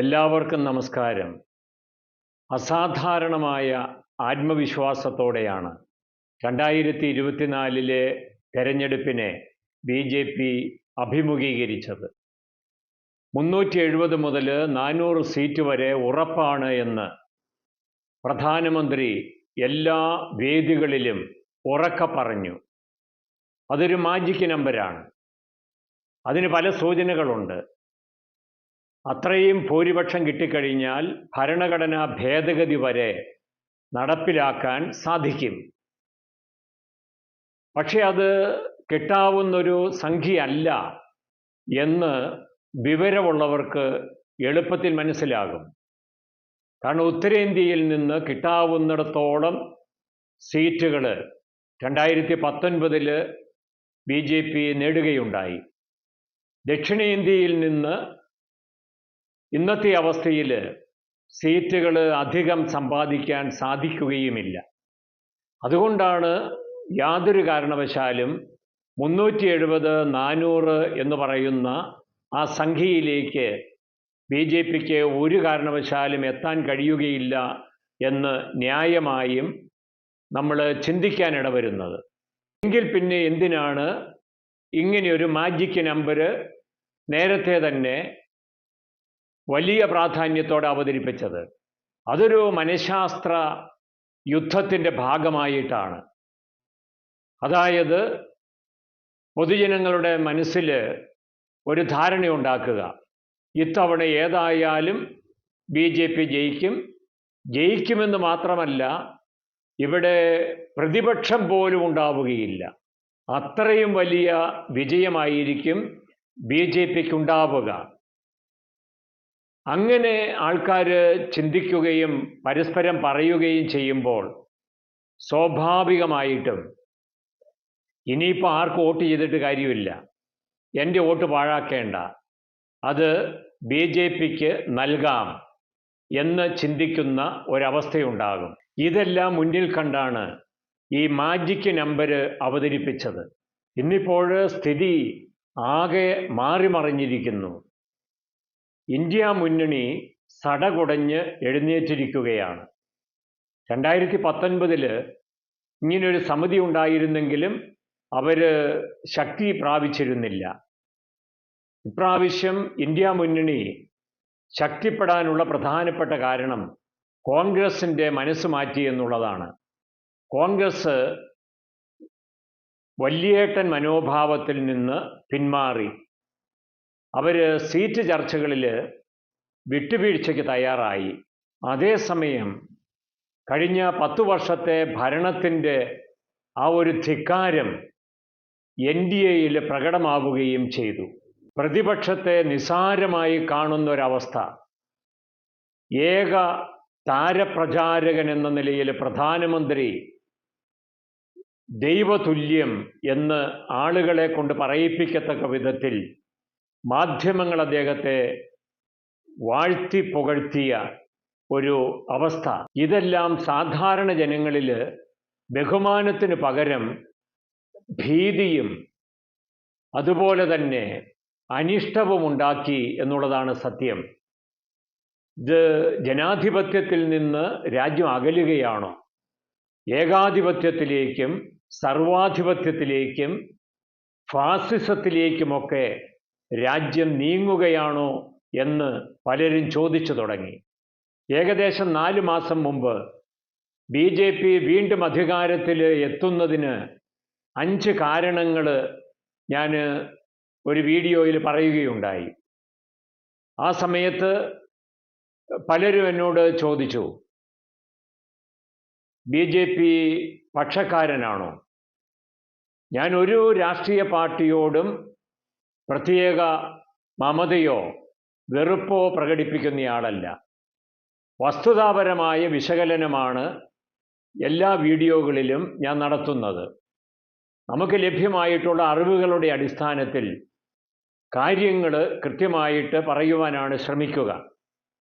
എല്ലാവർക്കും നമസ്കാരം. അസാധാരണമായ ആത്മവിശ്വാസത്തോടെയാണ് രണ്ടായിരത്തി ഇരുപത്തിനാലിലെ തെരഞ്ഞെടുപ്പിനെ ബി ജെ പി അഭിമുഖീകരിച്ചത്. മുന്നൂറ്റി എഴുപത് മുതൽ നാനൂറ് സീറ്റ് വരെ ഉറപ്പാണ് എന്ന് പ്രധാനമന്ത്രി എല്ലാ വേദികളിലും ഉറക്ക പറഞ്ഞു. അതൊരു മാജിക് നമ്പരാണ് അതിന് പല സൂചനകളുണ്ട്. അത്രയും ഭൂരിപക്ഷം കിട്ടിക്കഴിഞ്ഞാൽ ഭരണഘടനാ ഭേദഗതി വരെ നടപ്പിലാക്കാൻ സാധിക്കും. പക്ഷെ അത് കിട്ടാവുന്നൊരു സംഖ്യയല്ല എന്ന് വിവരമുള്ളവർക്ക് എളുപ്പത്തിൽ മനസ്സിലാകും. കാരണം ഉത്തരേന്ത്യയിൽ നിന്ന് കിട്ടാവുന്നിടത്തോളം സീറ്റുകൾ രണ്ടായിരത്തി പത്തൊൻപതിൽ ബി ജെ പി നേടുകയുണ്ടായി. ദക്ഷിണേന്ത്യയിൽ നിന്ന് ഇന്നത്തെ അവസ്ഥയിൽ സീറ്റുകൾ അധികം സമ്പാദിക്കാൻ സാധിക്കുകയുമില്ല. അതുകൊണ്ടാണ് യാതൊരു കാരണവശാലും മുന്നൂറ്റി എഴുപത് നാനൂറ് എന്ന് പറയുന്ന ആ സംഖ്യയിലേക്ക് ബി ജെ പിക്ക് ഒരു കാരണവശാലും എത്താൻ കഴിയുകയില്ല എന്ന് ന്യായമായും നമ്മൾ ചിന്തിക്കാനിട വരുന്നത് എങ്കിൽ പിന്നെ എന്തിനാണ് ഇങ്ങനെയൊരു മാജിക് നമ്പർ നേരത്തെ തന്നെ വലിയ പ്രാധാന്യത്തോടെ അവതരിപ്പിച്ചത്. അതൊരു മനഃശാസ്ത്ര യുദ്ധത്തിന്റെ ഭാഗമായിട്ടാണ്. അതായത് പൊതുജനങ്ങളുടെ മനസ്സിൽ ഒരു ധാരണയുണ്ടാക്കുക ഇത്തവണ ഏതായാലും ബി ജെ പി ജയിക്കും. ജയിക്കുമെന്ന് മാത്രമല്ല ഇവിടെ പ്രതിപക്ഷം പോലും ഉണ്ടാവുകയില്ല. അത്രയും വലിയ വിജയമായിരിക്കും ബി ജെ പിക്ക് ഉണ്ടാവുക. അങ്ങനെ ആൾക്കാർ ചിന്തിക്കുകയും പരസ്പരം പറയുകയും ചെയ്യുമ്പോൾ സ്വാഭാവികമായിട്ടും ഇനിയിപ്പോൾ ആർക്ക് വോട്ട് ചെയ്തിട്ട് കാര്യമില്ല. എന്റെ വോട്ട് പാഴാക്കേണ്ട. അത് ബി ജെ പിക്ക് നൽകാം എന്ന് ചിന്തിക്കുന്ന ഒരവസ്ഥയുണ്ടാകും. ഇതെല്ലാം മുന്നിൽ കണ്ടാണ് ഈ മാജിക് നമ്പർ അവതരിപ്പിച്ചത്. ഇന്നിപ്പോൾ സ്ഥിതി ആകെ മാറിമറിഞ്ഞിരിക്കുന്നു. ഇന്ത്യ മുന്നണി സടകുടഞ്ഞ് എഴുന്നേറ്റിരിക്കുകയാണ്. രണ്ടായിരത്തി പത്തൊൻപതിൽ ഇങ്ങനൊരു സമിതി ഉണ്ടായിരുന്നെങ്കിലും അവർ ശക്തി പ്രാപിച്ചിരുന്നില്ല. ഇപ്രാവശ്യം ഇന്ത്യ മുന്നണി ശക്തിപ്പെടാനുള്ള പ്രധാനപ്പെട്ട കാരണം കോൺഗ്രസിന്റെ മനസ്സ് മാറ്റി എന്നുള്ളതാണ്. കോൺഗ്രസ് വല്യേട്ടൻ മനോഭാവത്തിൽ നിന്ന് പിന്മാറി. അവർ സീറ്റ് ചർച്ചകളിൽ വിട്ടുവീഴ്ചയ്ക്ക് തയ്യാറായി. അതേസമയം കഴിഞ്ഞ പത്തു വർഷത്തെ ഭരണത്തിന്റെ ആ ഒരു ധിക്കാരം എൻ ഡി എയിൽ പ്രകടമാവുകയും ചെയ്തു. പ്രതിപക്ഷത്തെ നിസാരമായി കാണുന്ന ഒരവസ്ഥ ഏക താരപ്രചാരകൻ എന്ന നിലയിൽ പ്രധാനമന്ത്രി ദൈവതുല്യം എന്ന് ആളുകളെ കൊണ്ട് പറയിപ്പിക്കത്തക്ക വിധത്തിൽ മാധ്യമങ്ങൾ അദ്ദേഹത്തെ വാഴ്ത്തി പുകഴ്ത്തിയ ഒരു അവസ്ഥ. ഇതെല്ലാം സാധാരണ ജനങ്ങളിൽ ബഹുമാനത്തിന് പകരം ഭീതിയും അതുപോലെ തന്നെ അനിഷ്ടവും ഉണ്ടാക്കി എന്നുള്ളതാണ് സത്യം. ഇത് ജനാധിപത്യത്തിൽ നിന്ന് രാജ്യം അകലുകയാണോ? ഏകാധിപത്യത്തിലേക്കും സർവാധിപത്യത്തിലേക്കും ഫാസിസത്തിലേക്കുമൊക്കെ രാജ്യം നീങ്ങുകയാണോ എന്ന് പലരും ചോദിച്ചു തുടങ്ങി. ഏകദേശം നാല് മാസം മുമ്പ് ബി ജെ പി വീണ്ടും അധികാരത്തിൽ എത്തുന്നതിന് അഞ്ച് കാരണങ്ങൾ ഞാൻ ഒരു വീഡിയോയിൽ പറയുകയുണ്ടായി. ആ സമയത്ത് പലരും എന്നോട് ചോദിച്ചു ബി ജെ പി പക്ഷക്കാരനാണോ? ഞാൻ ഒരു രാഷ്ട്രീയ പാർട്ടിയോടും പ്രത്യേക മമതയോ വെറുപ്പോ പ്രകടിപ്പിക്കുന്നയാളല്ല വസ്തുതാപരമായ വിശകലനമാണ് എല്ലാ വീഡിയോകളിലും ഞാൻ നടത്തുന്നത്. നമുക്ക് ലഭ്യമായിട്ടുള്ള അറിവുകളുടെ അടിസ്ഥാനത്തിൽ കാര്യങ്ങൾ കൃത്യമായിട്ട് പറയുവാനാണ് ശ്രമിക്കുക.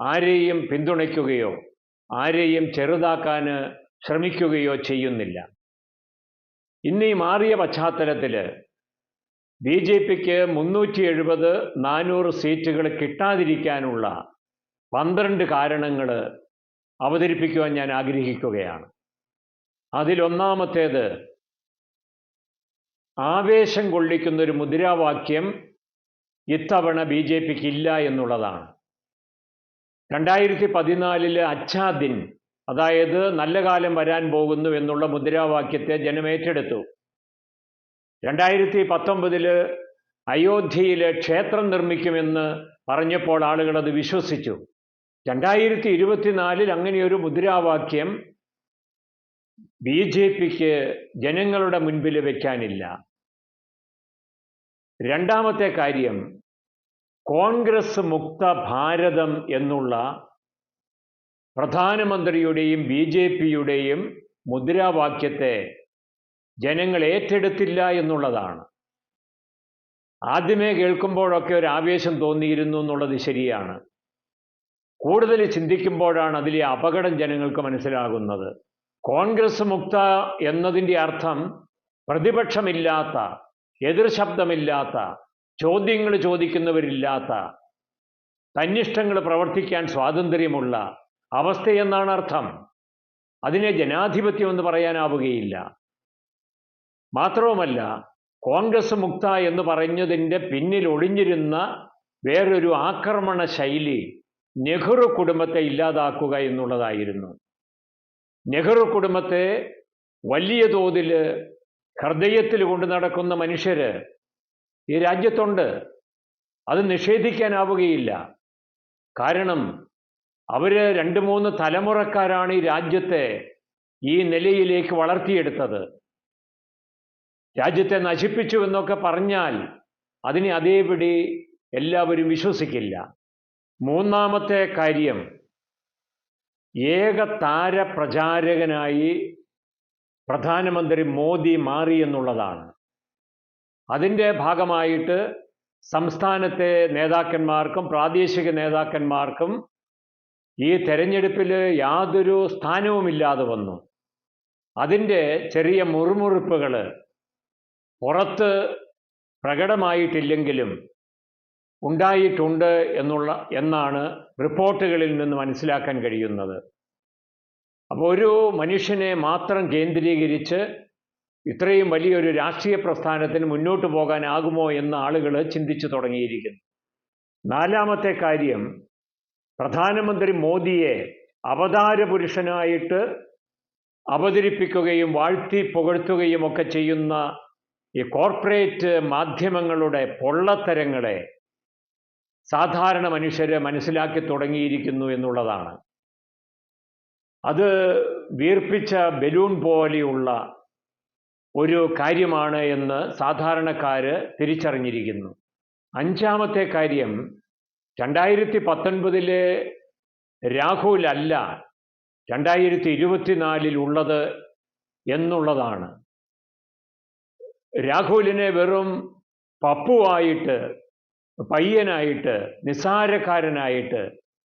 ആരെയും പിന്തുണയ്ക്കുകയോ ആരെയും ചെറുതാക്കാൻ ശ്രമിക്കുകയോ ചെയ്യുന്നില്ല. ഇന്നീ മാറിയ പശ്ചാത്തലത്തിൽ ബി ജെ പിക്ക് മുന്നൂറ്റി എഴുപത് നാനൂറ് സീറ്റുകൾ കിട്ടാതിരിക്കാനുള്ള പന്ത്രണ്ട് കാരണങ്ങൾ അവതരിപ്പിക്കുവാൻ ഞാൻ ആഗ്രഹിക്കുകയാണ്. അതിലൊന്നാമത്തേത് ആവേശം കൊള്ളിക്കുന്ന ഒരു മുദ്രാവാക്യം ഇത്തവണ ബി ജെ പിക്ക് ഇല്ല എന്നുള്ളതാണ്. രണ്ടായിരത്തി പതിനാലിൽ അച്ഛാദിൻ അതായത് നല്ല കാലം വരാൻ പോകുന്നു എന്നുള്ള മുദ്രാവാക്യത്തെ ജനമേറ്റെടുത്തു രണ്ടായിരത്തി പത്തൊമ്പതിൽ അയോധ്യയിൽ ക്ഷേത്രം നിർമ്മിക്കുമെന്ന് പറഞ്ഞപ്പോൾ ആളുകൾ അത് വിശ്വസിച്ചു. രണ്ടായിരത്തി ഇരുപത്തിനാലിൽ അങ്ങനെയൊരു മുദ്രാവാക്യം ബി ജെ പിക്ക് ജനങ്ങളുടെ മുൻപിൽ വയ്ക്കാനില്ല രണ്ടാമത്തെ കാര്യം കോൺഗ്രസ് മുക്ത ഭാരതം എന്നുള്ള പ്രധാനമന്ത്രിയുടെയും ബി ജെ പിയുടെയും മുദ്രാവാക്യത്തെ ജനങ്ങൾ ഏറ്റെടുത്തില്ല എന്നുള്ളതാണ്. ആദ്യമേ കേൾക്കുമ്പോഴൊക്കെ ഒരു ആവേശം തോന്നിയിരുന്നു എന്നുള്ളത് ശരിയാണ്. കൂടുതൽ ചിന്തിക്കുമ്പോഴാണ് അതിലെ അപകടം ജനങ്ങൾക്ക് മനസ്സിലാകുന്നത്. കോൺഗ്രസ് മുക്ത എന്നതിന്റെ അർത്ഥം പ്രതിപക്ഷമില്ലാത്ത എതിർ ശബ്ദമില്ലാത്ത ചോദ്യങ്ങൾ ചോദിക്കുന്നവരില്ലാത്ത തന്നിഷ്ടങ്ങൾ പ്രവർത്തിക്കാൻ സ്വാതന്ത്ര്യമുള്ള അവസ്ഥയെന്നാണ് അർത്ഥം. അതിനെ ജനാധിപത്യം എന്ന് പറയാനാവുകയില്ല. മാത്രവുമല്ല കോൺഗ്രസ് മുക്ത എന്ന് പറഞ്ഞതിന്റെ പിന്നിൽ ഒളിഞ്ഞിരുന്ന വേറൊരു ആക്രമണ ശൈലി നെഹ്റു കുടുംബത്തെ ഇല്ലാതാക്കുക എന്നുള്ളതായിരുന്നു. നെഹ്റു കുടുംബത്തെ വലിയ തോതിൽ ഹൃദയത്തിൽ കൊണ്ടു നടക്കുന്ന മനുഷ്യർ ഈ രാജ്യത്തുണ്ട്. അത് നിഷേധിക്കാനാവുകയില്ല. കാരണം അവർ രണ്ട് മൂന്ന് തലമുറക്കാരാണ് ഈ രാജ്യത്തെ ഈ നിലയിലേക്ക് വളർത്തിയെടുത്തത്. രാജ്യത്തെ നശിപ്പിച്ചു എന്നൊക്കെ പറഞ്ഞാൽ അതിനെ അതേപടി എല്ലാവരും വിശ്വസിക്കില്ല. മൂന്നാമത്തെ കാര്യം ഏക താര പ്രചാരകനായി പ്രധാനമന്ത്രി മോദി മാറി എന്നുള്ളതാണ്. അതിന്റെ ഭാഗമായിട്ട് സംസ്ഥാനത്തെ നേതാക്കന്മാർക്കും പ്രാദേശിക നേതാക്കന്മാർക്കും ഈ തെരഞ്ഞെടുപ്പിൽ യാതൊരു സ്ഥാനവുമില്ലാതെ വന്നു. അതിന്റെ ചെറിയ മുറുമുറുപ്പുകൾ പുറത്ത് പ്രകടമായിട്ടില്ലെങ്കിലും ഉണ്ടായിട്ടുണ്ട് എന്നുള്ള എന്നാണ് റിപ്പോർട്ടുകളിൽ നിന്ന് മനസ്സിലാക്കാൻ കഴിയുന്നത്. അപ്പോൾ ഒരു മനുഷ്യനെ മാത്രം കേന്ദ്രീകരിച്ച് ഇത്രയും വലിയൊരു രാഷ്ട്രീയ പ്രസ്ഥാനത്തിന് മുന്നോട്ട് പോകാനാകുമോ എന്ന് ആളുകൾ ചിന്തിച്ചു തുടങ്ങിയിരിക്കുന്നു. നാലാമത്തെ കാര്യം പ്രധാനമന്ത്രി മോദിയെ അവതാര പുരുഷനായിട്ട് അവതരിപ്പിക്കുകയും വാഴ്ത്തി പുകഴ്ത്തുകയും ഒക്കെ ചെയ്യുന്ന ഈ കോർപ്പറേറ്റ് മാധ്യമങ്ങളുടെ പൊള്ളത്തരങ്ങളെ സാധാരണ മനുഷ്യർ മനസ്സിലാക്കി തുടങ്ങിയിരിക്കുന്നു എന്നുള്ളതാണ്. അത് വീർപ്പിച്ച ബലൂൺ പോലെയുള്ള ഒരു കാര്യമാണ് എന്ന് സാധാരണക്കാർ തിരിച്ചറിഞ്ഞിരിക്കുന്നു. അഞ്ചാമത്തെ കാര്യം രണ്ടായിരത്തി പത്തൊൻപതിലെ രാഹുൽ അല്ല രണ്ടായിരത്തി ഇരുപത്തിനാലിൽ ഉള്ളത് എന്നുള്ളതാണ്. രാഹുലിനെ വെറും പപ്പുവായിട്ട് പയ്യനായിട്ട് നിസാരക്കാരനായിട്ട്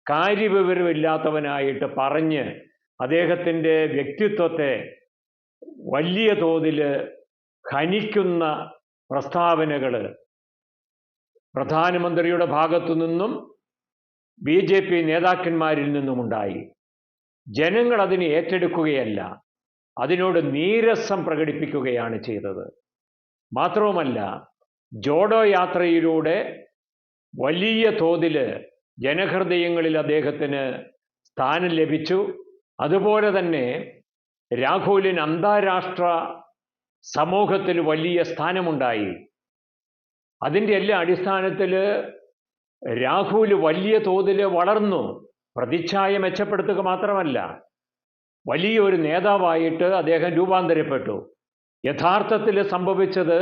കാര്യവിവരമില്ലാത്തവനായിട്ട് പറഞ്ഞ് അദ്ദേഹത്തിന്റെ വ്യക്തിത്വത്തെ വലിയ തോതിൽ ഖനിക്കുന്ന പ്രസ്താവനകൾ പ്രധാനമന്ത്രിയുടെ ഭാഗത്തു നിന്നും ബി ജെ പി നേതാക്കന്മാരിൽ നിന്നുമുണ്ടായി. ജനങ്ങൾ അതിനെ ഏറ്റെടുക്കുകയല്ല അതിനോട് നീരസം പ്രകടിപ്പിക്കുകയാണ് ചെയ്തത്. മാത്രവുമല്ല ജോഡോ യാത്രയിലൂടെ വലിയ തോതിൽ ജനഹൃദയങ്ങളിൽ അദ്ദേഹത്തിന് സ്ഥാനം ലഭിച്ചു. അതുപോലെ തന്നെ രാഹുലിന് അന്താരാഷ്ട്ര സമൂഹത്തിൽ വലിയ സ്ഥാനമുണ്ടായി. അതിന്റെ എല്ലാ അടിസ്ഥാനത്തിൽ രാഹുൽ വലിയ തോതിൽ വളർന്നു. പ്രതിച്ഛായ മെച്ചപ്പെടുത്തുക മാത്രമല്ല വലിയൊരു നേതാവായിട്ട് അദ്ദേഹം രൂപാന്തരപ്പെട്ടു. യഥാർത്ഥത്തിൽ സംഭവിച്ചത്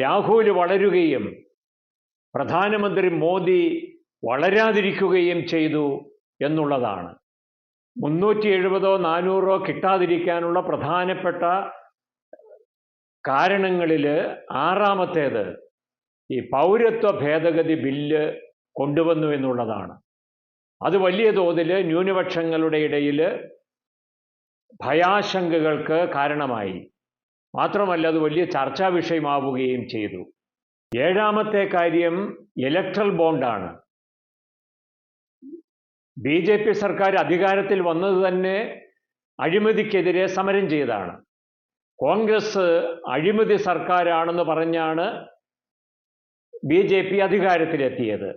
രാഹുൽ വളരുകയും പ്രധാനമന്ത്രി മോദി വളരാതിരിക്കുകയും ചെയ്തു എന്നുള്ളതാണ്. മുന്നൂറ്റി എഴുപതോ നാനൂറോ കിട്ടാതിരിക്കാനുള്ള പ്രധാനപ്പെട്ട കാരണങ്ങളിൽ ആറാമത്തേത് ഈ പൗരത്വ ഭേദഗതി ബില്ല് കൊണ്ടുവന്നു എന്നുള്ളതാണ്. അത് വലിയ തോതിൽ ന്യൂനപക്ഷങ്ങളുടെ ഇടയിൽ ഭയാശങ്കകൾക്ക് കാരണമായി. മാത്രമല്ല അത് വലിയ ചർച്ചാ വിഷയമാവുകയും ചെയ്തു. ഏഴാമത്തെ കാര്യം ഇലക്ട്രൽ ബോണ്ടാണ് ബി ജെ പി സർക്കാർ അധികാരത്തിൽ വന്നത് തന്നെ അഴിമതിക്കെതിരെ സമരം ചെയ്താണ് കോൺഗ്രസ് അഴിമതി സർക്കാരാണെന്ന് പറഞ്ഞാണ് ബി ജെ പി അധികാരത്തിലെത്തിയത്.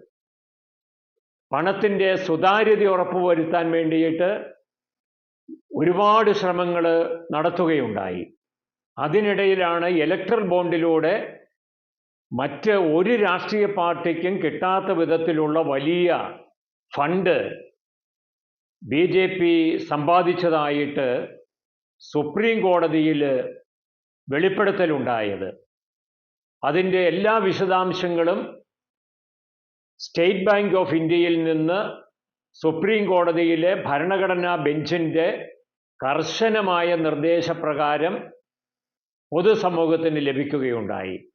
പണത്തിന്റെ സുതാര്യത ഉറപ്പുവരുത്താൻ വേണ്ടിയിട്ട് ഒരുപാട് ശ്രമങ്ങൾ നടത്തുകയുണ്ടായി. അതിനിടയിലാണ് ഇലക്ട്രൽ ബോണ്ടിലൂടെ മറ്റ് ഒരു രാഷ്ട്രീയ പാർട്ടിക്കും കിട്ടാത്ത വിധത്തിലുള്ള വലിയ ഫണ്ട് ബി ജെ പി സമ്പാദിച്ചതായിട്ട് സുപ്രീം കോടതിയിൽ വെളിപ്പെടുത്തലുണ്ടായത്. അതിന്റെ എല്ലാ വിശദാംശങ്ങളും സ്റ്റേറ്റ് ബാങ്ക് ഓഫ് ഇന്ത്യയിൽ നിന്ന് സുപ്രീം കോടതിയിലെ ഭരണഘടനാ ബെഞ്ചിന്റെ കർശനമായ നിർദ്ദേശപ്രകാരം പൊതുസമൂഹത്തിന് ലഭിക്കുകയുണ്ടായി.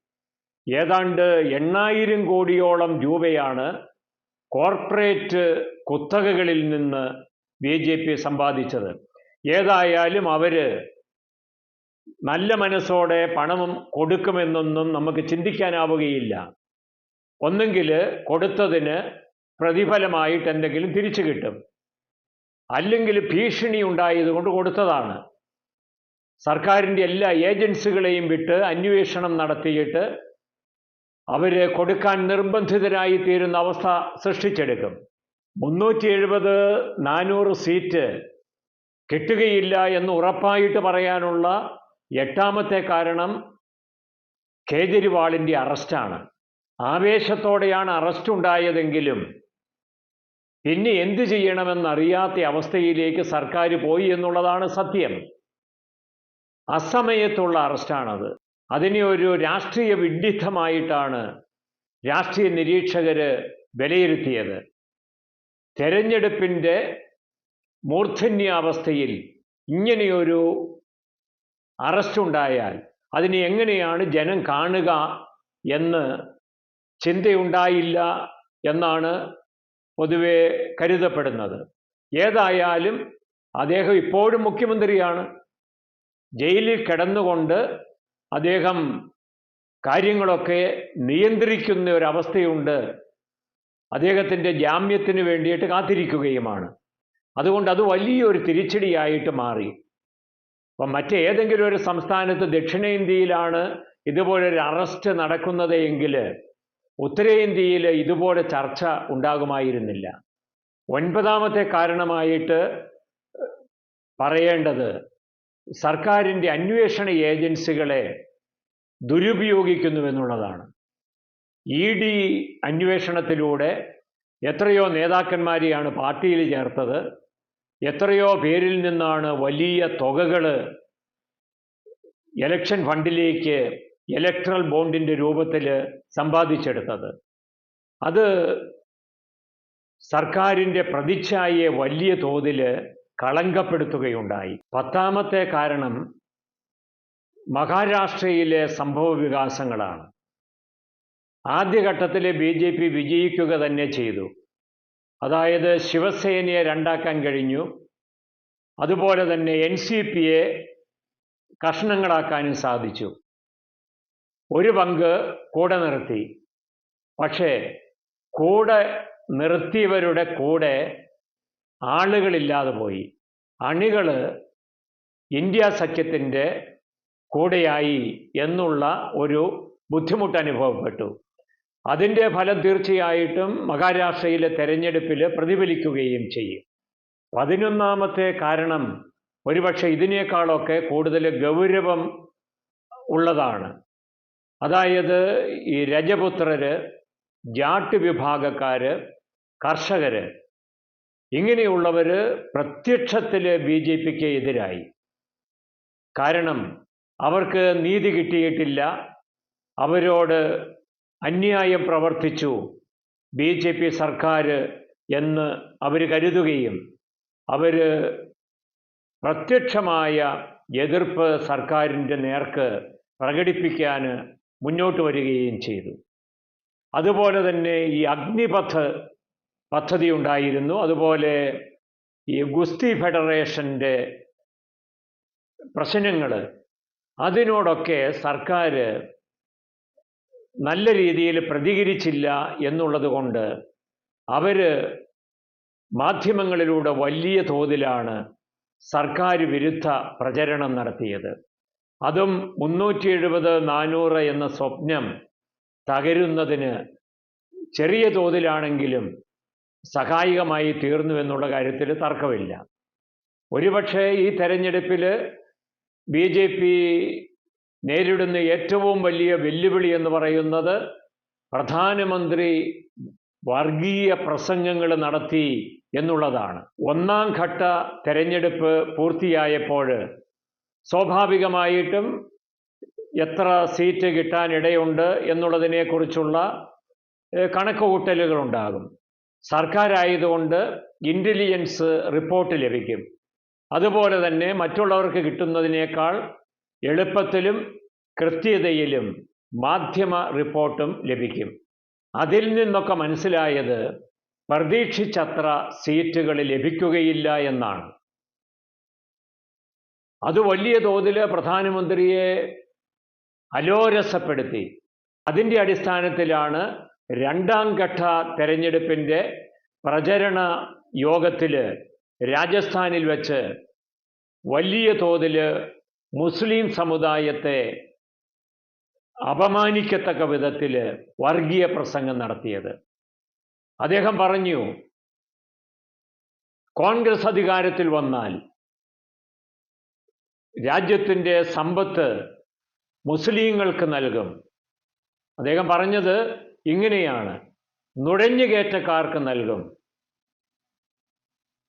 ഏതാണ്ട് എണ്ണായിരം കോടിയോളം രൂപയാണ് കോർപ്പറേറ്റ് കുത്തകകളിൽ നിന്ന് ബി ജെ പി സമ്പാദിച്ചത്. ഏതായാലും അവർ നല്ല മനസ്സോടെ പണം കൊടുക്കുമെന്നൊന്നും നമുക്ക് ചിന്തിക്കാനാവുകയില്ല. ഒന്നെങ്കിൽ കൊടുത്തതിന് പ്രതിഫലമായിട്ട് എന്തെങ്കിലും തിരിച്ചു കിട്ടും. അല്ലെങ്കിൽ ഭീഷണി ഉണ്ടായതുകൊണ്ട് കൊടുത്തതാണ്. സർക്കാരിന്റെ എല്ലാ ഏജൻസികളെയും വിട്ട് അന്വേഷണം നടത്തിയിട്ട് അവർ കൊടുക്കാൻ നിർബന്ധിതരായി തീരുന്ന അവസ്ഥ സൃഷ്ടിച്ചെടുക്കും. മുന്നൂറ്റി എഴുപത് നാനൂറ് സീറ്റ് കിട്ടുകയില്ല എന്ന് ഉറപ്പായിട്ട് പറയാനുള്ള എട്ടാമത്തെ കാരണം കേജ്രിവാളിന്റെ അറസ്റ്റാണ്. ആവേശത്തോടെയാണ് അറസ്റ്റ് ഉണ്ടായതെങ്കിലും പിന്നെ എന്ത് ചെയ്യണമെന്നറിയാത്ത അവസ്ഥയിലേക്ക് സർക്കാർ പോയി എന്നുള്ളതാണ് സത്യം. അസമയത്തുള്ള അറസ്റ്റാണത്. അതിനെ ഒരു രാഷ്ട്രീയ വിഡിത്തമായിട്ടാണ് രാഷ്ട്രീയ നിരീക്ഷകർ വിലയിരുത്തിയത്. തെരഞ്ഞെടുപ്പിന്റെ മൂർധന്യാവസ്ഥയിൽ ഇങ്ങനെയൊരു അറസ്റ്റ് ഉണ്ടായാൽ അതിനെ എങ്ങനെയാണ് ജനം കാണുക എന്ന് ചിന്തയുണ്ടായില്ല എന്നാണ് പൊതുവെ കരുതപ്പെടുന്നത്. ഏതായാലും അദ്ദേഹം ഇപ്പോഴും മുഖ്യമന്ത്രിയാണ്. ജയിലിൽ കിടന്നുകൊണ്ട് അദ്ദേഹം കാര്യങ്ങളൊക്കെ നിയന്ത്രിക്കുന്ന ഒരവസ്ഥയുണ്ട്. അദ്ദേഹത്തിന്റെ ജാമ്യത്തിന് വേണ്ടിയിട്ട് കാത്തിരിക്കുകയുമാണ്. അതുകൊണ്ട് അത് വലിയൊരു തിരിച്ചടിയായിട്ട് മാറി. അപ്പം മറ്റേതെങ്കിലും ഒരു സംസ്ഥാനത്ത് ദക്ഷിണേന്ത്യയിലാണ് ഇതുപോലൊരു അറസ്റ്റ് നടക്കുന്നത് എങ്കിൽ ഉത്തരേന്ത്യയിൽ ഇതുപോലെ ചർച്ച ഉണ്ടാകുമായിരുന്നില്ല. ഒൻപതാമത്തെ കാരണമായിട്ട് പറയേണ്ടത് സർക്കാരിന്റെ അന്വേഷണ ഏജൻസികളെ ദുരുപയോഗിക്കുന്നുവെന്നുള്ളതാണ്. ഇ ഡി അന്വേഷണത്തിലൂടെ എത്രയോ നേതാക്കന്മാരെയാണ് പാർട്ടിയിൽ ചേർത്തത്. എത്രയോ പേരിൽ നിന്നാണ് വലിയ തുകകൾ ഇലക്ഷൻ ഫണ്ടിലേക്ക് ഇലക്ട്രൽ ബോണ്ടിന്റെ രൂപത്തിൽ സമ്പാദിച്ചെടുത്തത്. അത് സർക്കാരിന്റെ പ്രതിച്ഛായയെ വലിയ തോതിൽ കളങ്കപ്പെടുത്തുകയുണ്ടായി. പത്താമത്തെ കാരണം മഹാരാഷ്ട്രയിലെ സംഭവ വികാസങ്ങളാണ്. ആദ്യഘട്ടത്തിൽ ബി ജെ പി വിജയിക്കുക തന്നെ ചെയ്തു. അതായത് ശിവസേനയെ രണ്ടാക്കാൻ കഴിഞ്ഞു. അതുപോലെ തന്നെ എൻ സി പിയെ കഷ്ണങ്ങളാക്കാനും സാധിച്ചു. ഒരു പങ്ക് കൂടെ നിർത്തി. പക്ഷേ കൂടെ നിർത്തിയവരുടെ കൂടെ ആളുകളില്ലാതെ പോയി. അണികൾ ഇന്ത്യ സഖ്യത്തിന്റെ കൂടെയായി എന്നുള്ള ഒരു ബുദ്ധിമുട്ട് അനുഭവപ്പെട്ടു അതിന്റെ ഫലം തീർച്ചയായിട്ടും മഹാരാഷ്ട്രയിലെ തെരഞ്ഞെടുപ്പിൽ പ്രതിഫലിക്കുകയും ചെയ്യും. പതിനൊന്നാമത്തെ കാരണം ഒരുപക്ഷെ ഇതിനേക്കാളൊക്കെ കൂടുതൽ ഗൗരവം ഉള്ളതാണ്. അതായത് ഈ രജപുത്രര് ജാട്ട് വിഭാഗക്കാര് കർഷകർ ഇങ്ങനെയുള്ളവർ പ്രത്യക്ഷത്തിൽ ബി ജെ പിക്ക് എതിരായി. കാരണം അവർക്ക് നീതി കിട്ടിയിട്ടില്ല. അവരോട് അന്യായം പ്രവർത്തിച്ചു ബി ജെ പി സർക്കാർ എന്ന് അവർ കരുതുകയും അവർ പ്രത്യക്ഷമായ എതിർപ്പ് സർക്കാരിന്റെ നേർക്ക് പ്രകടിപ്പിക്കാൻ മുന്നോട്ട് വരികയും ചെയ്തു. അതുപോലെ തന്നെ ഈ അഗ്നിപഥ് പദ്ധതി ഉണ്ടായിരുന്നു. അതുപോലെ ഈ ഗുസ്തി ഫെഡറേഷന്റെ പ്രശ്നങ്ങൾ അതിനോടൊക്കെ സർക്കാർ നല്ല രീതിയിൽ പ്രതികരിച്ചില്ല എന്നുള്ളത് കൊണ്ട് അവർ മാധ്യമങ്ങളിലൂടെ വലിയ തോതിലാണ് സർക്കാർ വിരുദ്ധ പ്രചരണം നടത്തിയത്. അതും മുന്നൂറ്റി എഴുപത് നാനൂറ് എന്ന സ്വപ്നം തകരുന്നതിന് ചെറിയ തോതിലാണെങ്കിലും സഹായകമായി തീർന്നു എന്നുള്ള കാര്യത്തിൽ തർക്കമില്ല. ഒരുപക്ഷെ ഈ തെരഞ്ഞെടുപ്പിൽ ബി ജെ പി നേരിടുന്ന ഏറ്റവും വലിയ വെല്ലുവിളി എന്ന് പറയുന്നത് പ്രധാനമന്ത്രി വർഗീയ പ്രസംഗങ്ങൾ നടത്തി എന്നുള്ളതാണ്. ഒന്നാം ഘട്ട തെരഞ്ഞെടുപ്പ് പൂർത്തിയായപ്പോൾ സ്വാഭാവികമായിട്ടും എത്ര സീറ്റ് കിട്ടാനിടയുണ്ട് എന്നുള്ളതിനെക്കുറിച്ചുള്ള കണക്കുകൂട്ടലുകളുണ്ടാകും സർക്കാരായതുകൊണ്ട് ഇന്റലിജൻസ് റിപ്പോർട്ട് ലഭിക്കും. അതുപോലെ തന്നെ മറ്റുള്ളവർക്ക് കിട്ടുന്നതിനേക്കാൾ എളുപ്പത്തിലും കൃത്യതയിലും മാധ്യമ റിപ്പോർട്ടും ലഭിക്കും. അതിൽ നിന്നൊക്കെ മനസ്സിലായത് പ്രതീക്ഷിച്ചത്ര സീറ്റുകൾ ലഭിക്കുകയില്ല എന്നാണ്. അത് വലിയ തോതിൽ പ്രധാനമന്ത്രിയെ അലോരസപ്പെടുത്തി. അതിന്റെ അടിസ്ഥാനത്തിലാണ് രണ്ടാം ഘട്ട തെരഞ്ഞെടുപ്പിന്റെ പ്രചരണ യോഗത്തിൽ രാജസ്ഥാനിൽ വെച്ച് വലിയ തോതിൽ മുസ്ലിം സമുദായത്തെ അപമാനിക്കത്തക്ക വിധത്തിൽ വർഗീയ പ്രസംഗം നടത്തിയത്. അദ്ദേഹം പറഞ്ഞു കോൺഗ്രസ് അധികാരത്തിൽ വന്നാൽ രാജ്യത്തിന്റെ സമ്പത്ത് മുസ്ലിങ്ങൾക്ക് നൽകും. അദ്ദേഹം പറഞ്ഞത് ഇങ്ങനെയാണ് നുഴഞ്ഞുകയറ്റക്കാർക്ക് നൽകും.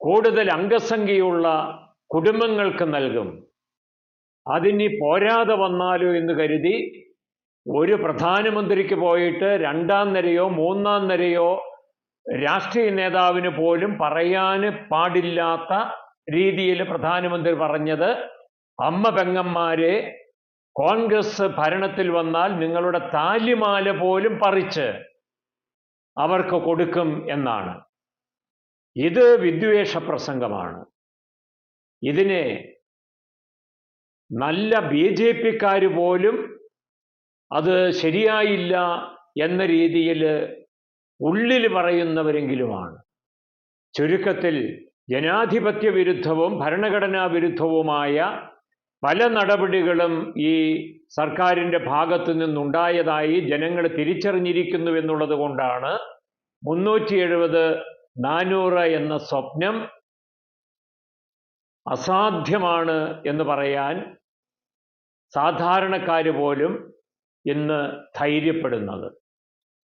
കൂടുതൽ അംഗസംഖ്യയുള്ള കുടുംബങ്ങൾക്ക് നൽകും. അതിനി പോരാതെ വന്നാലോ എന്ന് കരുതി ഒരു പ്രധാനമന്ത്രിക്ക് പോയിട്ട് രണ്ടാം നിരയോ മൂന്നാം നിരയോ രാഷ്ട്രീയ നേതാവിന് പോലും പറയാൻ പാടില്ലാത്ത രീതിയിൽ പ്രധാനമന്ത്രി പറഞ്ഞത് അമ്മ പെങ്ങന്മാരെ കോൺഗ്രസ് ഭരണത്തിൽ വന്നാൽ നിങ്ങളുടെ താലിമാല പോലും പറിച്ച് അവർക്ക് കൊടുക്കും എന്നാണ്. ഇത് വിദ്വേഷ പ്രസംഗമാണ്. ഇതിനെ നല്ല ബി ജെ പിക്കാർ പോലും അത് ശരിയായില്ല എന്ന രീതിയിൽ ഉള്ളിൽ പറയുന്നവരെങ്കിലുമാണ്. ചുരുക്കത്തിൽ ജനാധിപത്യ വിരുദ്ധവും ഭരണഘടനാ വിരുദ്ധവുമായ പല നടപടികളും ഈ സർക്കാരിന്റെ ഭാഗത്തു നിന്നുണ്ടായതായി ജനങ്ങൾ തിരിച്ചറിഞ്ഞിരിക്കുന്നു എന്നുള്ളത് കൊണ്ടാണ് മുന്നൂറ്റി എഴുപത് നാനൂറ് എന്ന സ്വപ്നം അസാധ്യമാണ് എന്ന് പറയാൻ സാധാരണക്കാർ പോലും ഇന്ന് ധൈര്യപ്പെടുന്നത്.